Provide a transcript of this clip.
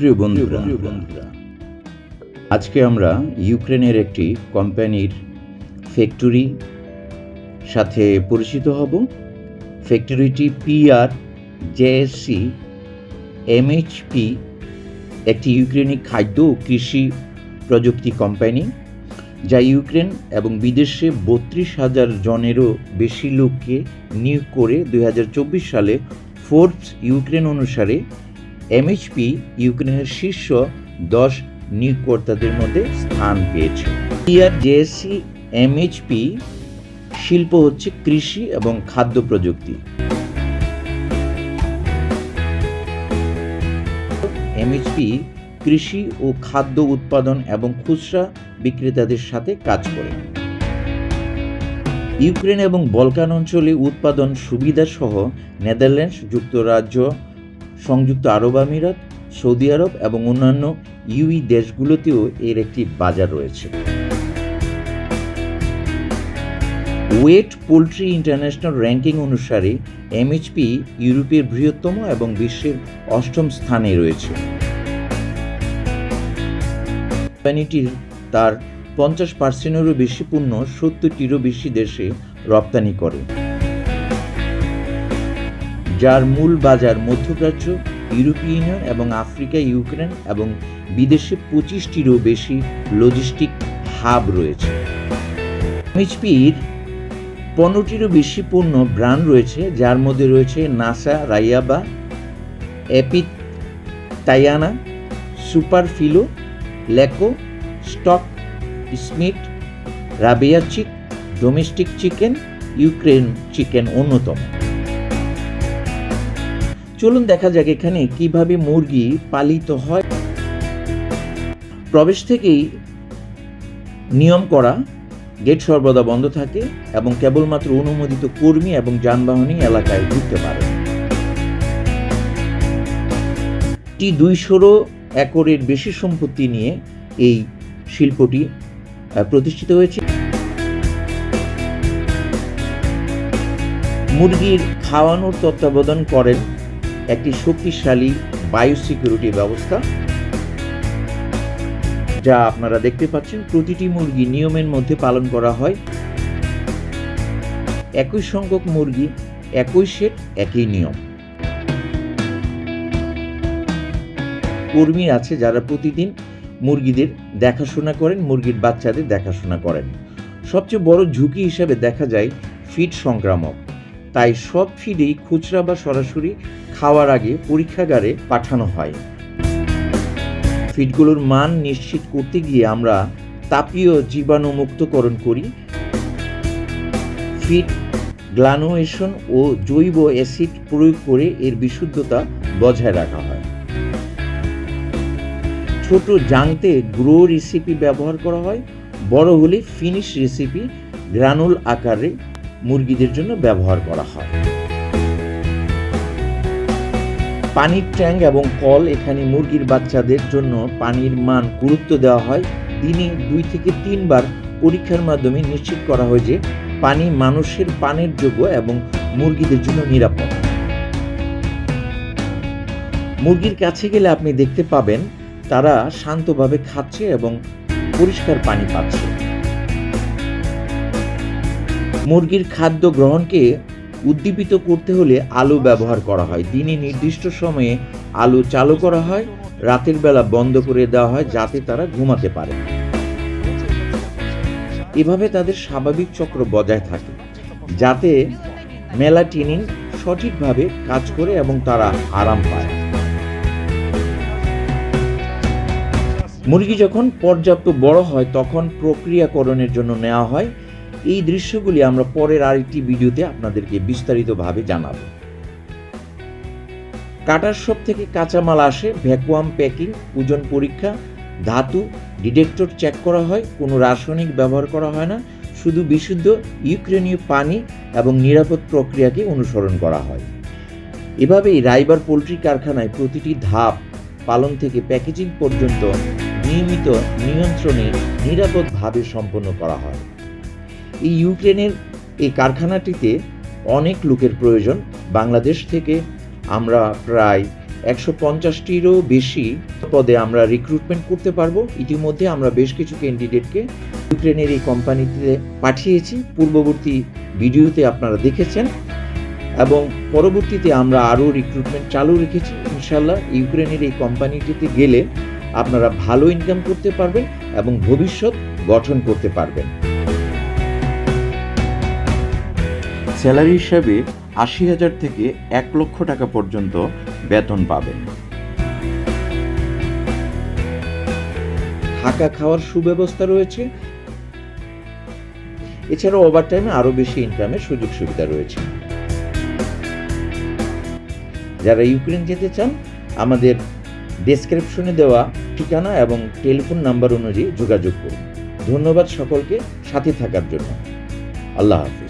সুপ্রিয় বন্ধুরা, আজকে আমরা ইউক্রেনের একটি কোম্পানির ফ্যাক্টরি সাথে পরিচিত হব। ফ্যাক্টরিটি পিআর জেএসসি এমএইচপি একটি ইউক্রেনি খাদ্য ও কৃষি প্রযুক্তি কোম্পানি, যা ইউক্রেন এবং বিদেশে বত্রিশ হাজার জনেরও বেশি লোককে নিয়োগ করে দুই হাজার চব্বিশ সালে ফোর্বস ইউক্রেন অনুসারে এমএইচপি ইউক্রেনের শীর্ষ দশ নিয়োগকর্তাদের মধ্যে স্থান পেয়েছে। ইয়ার জেএসসি এমএইচপি শিল্প হচ্ছে কৃষি এবং খাদ্য প্রযুক্তি। এমএইচপি কৃষি ও খাদ্য উৎপাদন এবং খুচরা বিক্রেতাদের সাথে কাজ করে। ইউক্রেন এবং বলকান অঞ্চলে উৎপাদন সুবিধা সহ নেদারল্যান্ডস যুক্তরাজ্য সংযুক্ত আরব আমিরাত, সৌদি আরব এবং অন্যান্য ইউই দেশগুলোতেও এর একটি বাজার রয়েছে। ওয়েট পোলট্রি ইন্টারন্যাশনাল র্যাঙ্কিং অনুসারে এমএইচপি ইউরোপের বৃহত্তম এবং বিশ্বের অষ্টম স্থানে রয়েছে। কোম্পানিটির তার পঞ্চাশ পার্সেন্টেরও বেশি পণ্য সত্তরটিরও বেশি দেশে রপ্তানি করে। যার মূল বাজার মধ্যপ্রাচ্য, ইউরোপীয় ইউনিয়ন এবং আফ্রিকা, ইউক্রেন এবং বিদেশে পঁচিশটিরও বেশি লজিস্টিক হাব রয়েছে। এমএইচপির পনেরোটিরও বেশি পণ্য ব্র্যান্ড রয়েছে, যার মধ্যে রয়েছে নাসা রাইয়াবা এপিট তাইয়ানা সুপার ফিলো লেকো স্টক স্মিট রাবিয়া চিক ডোমেস্টিক চিকেন ইউক্রেন চিকেন অন্যতম। চলুন দেখা যাক এখানে কীভাবে মুরগি পালিত হয়। প্রবেশ থেকেই নিয়ম করা গেট সর্বদা বন্ধ থাকে এবং কেবলমাত্র অনুমোদিত কর্মী এবং যানবাহনই এলাকায় ঢুকতে পারে। টি দুইশোরও একরের বেশি সম্পত্তি নিয়ে এই শিল্পটি প্রতিষ্ঠিত হয়েছে। মুরগির খাওয়ানোর তত্ত্বাবধান করেন একটি শক্তিশালী বায়ো সিকিউরিটি ব্যবস্থা, যা আপনারা দেখতে পাচ্ছেন প্রতিটি মুরগি নিয়মের মধ্যে পালন করা হয়। একই সংখ্যক মুরগি, একই সেট, একই নিয়ম। কর্মী আছে যারা প্রতিদিন মুরগিদের দেখাশোনা করেন, মুরগির বাচ্চাদের দেখাশোনা করেন। সবচেয়ে বড় ঝুঁকি হিসেবে দেখা যায় ফিড সংক্রামক। তাই সব ফিডেই খুচরা বা সরাসরি খাওয়ার আগে পরীক্ষাগারে পাঠানো হয়। ফিডগুলোর মান নিশ্চিত করতে গিয়ে আমরা তাপীয় জীবাণুমুক্তকরণ করি। ফিড গ্লানুয়েশন ও জৈব অ্যাসিড প্রয়োগ করে এর বিশুদ্ধতা বজায় রাখা হয়। ছোট জাংতে গ্রো রেসিপি ব্যবহার করা হয়, বড় হলে ফিনিশ রেসিপি গ্রানুল আকারে মুরগিদের জন্য ব্যবহার করা হয়। পানির ট্যাঙ্ক এবং কল এখানে মুরগির বাচ্চাদের জন্য পানির মান গুরুত্ব দেওয়া হয়। দিনে দুই থেকে তিনবার পরীক্ষার মাধ্যমে নিশ্চিত করা হয় যে পানি মানুষের পানের যোগ্য এবং মুরগিদের জন্য নিরাপদ। মুরগির কাছে গেলে আপনি দেখতে পাবেন তারা শান্তভাবে খাচ্ছে এবং পরিষ্কার পানি পাচ্ছে। মুরগির খাদ্য গ্রহণকে উদ্দীপিত করতে হলে আলো ব্যবহার করা হয়। দিনে নির্দিষ্ট সময়ে আলো চালু করা হয়, রাতের বেলা বন্ধ করে দেওয়া হয় যাতে তারা ঘুমাতে পারে। এভাবে তাদের স্বাভাবিক চক্র বজায় থাকে, যাতে মেলাটিনিন সঠিকভাবে কাজ করে এবং তারা আরাম পায়। মুরগি যখন পর্যাপ্ত বড় হয়, তখন প্রক্রিয়াকরণের জন্য নেওয়া হয়। এই দৃশ্যগুলি আমরা পরের আরেকটি ভিডিওতে আপনাদেরকে বিস্তারিতভাবে জানাব। কাটার শপ থেকে কাঁচামাল আসে ভ্যাকুয়াম প্যাকিং, ওজন পরীক্ষা, ধাতু, ডিটেক্টর চেক করা হয়, কোনো রাসায়নিক ব্যবহার করা হয় না, শুধু বিশুদ্ধ ইউক্রেনীয় পানি এবং নিরাপদ প্রক্রিয়াকে অনুসরণ করা হয়। এভাবেই রাইবার পোলট্রি কারখানায় প্রতিটি ধাপ পালন থেকে প্যাকেজিং পর্যন্ত নিয়মিত নিয়ন্ত্রণে নিরাপদভাবে সম্পন্ন করা হয়। এই ইউক্রেনের এই কারখানাটিতে অনেক লোকের প্রয়োজন। বাংলাদেশ থেকে আমরা প্রায় একশো পঞ্চাশটিরও বেশি পদে আমরা রিক্রুটমেন্ট করতে পারব। ইতিমধ্যে আমরা বেশ কিছু ক্যান্ডিডেটকে ইউক্রেনের এই কোম্পানিতে পাঠিয়েছি। পূর্ববর্তী ভিডিওতে আপনারা দেখেছেন। এবং পরবর্তীতে আমরা আরও রিক্রুটমেন্ট চালু রেখেছি। ইনশাল্লাহ ইউক্রেনের এই কোম্পানিটিতে গেলে আপনারা ভালো ইনকাম করতে পারবেন এবং ভবিষ্যৎ গঠন করতে পারবেন। স্যালারি হিসাবে আশি হাজার থেকে এক লক্ষ টাকা পর্যন্ত বেতন পাবেন। থাকা খাওয়ার সুব্যবস্থা রয়েছে। এছাড়াও ওভারটাইমে আরও বেশি ইনকামের সুযোগ সুবিধা রয়েছে। যারা ইউক্রেন যেতে চান, আমাদের ডেসক্রিপশনে দেওয়া ঠিকানা এবং টেলিফোন নাম্বার অনুযায়ী যোগাযোগ করুন। ধন্যবাদ সকলকে, সাথে থাকার জন্য। আল্লাহ হাফিজ।